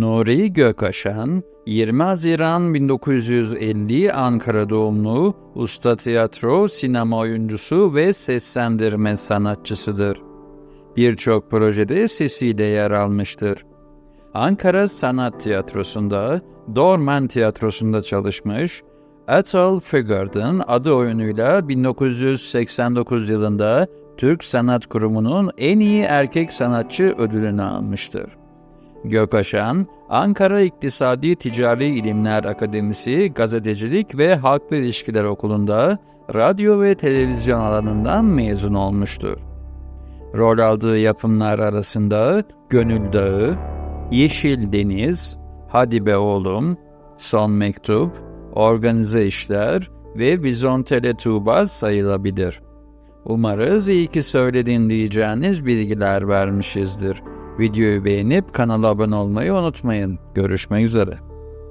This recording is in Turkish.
Nuri Gökaşan, 20 Haziran 1950 Ankara doğumlu usta tiyatro, sinema oyuncusu ve seslendirme sanatçısıdır. Birçok projede sesiyle yer almıştır. Ankara Sanat Tiyatrosu'nda, Dorman Tiyatrosu'nda çalışmış, Ethel Figurd'ın adı oyunuyla 1989 yılında Türk Sanat Kurumu'nun en iyi erkek sanatçı ödülünü almıştır. Gökaşan, Ankara İktisadi Ticari İlimler Akademisi Gazetecilik ve Halkla İlişkiler Okulu'nda radyo ve televizyon alanından mezun olmuştur. Rol aldığı yapımlar arasında Gönül Dağı, Yeşil Deniz, Hadi Be Oğlum, Son Mektup, Organize İşler ve Vizontele Tuğba sayılabilir. Umarız iyi ki söylediğin diyeceğiniz bilgiler vermişizdir. Videoyu beğenip kanala abone olmayı unutmayın. Görüşmek üzere.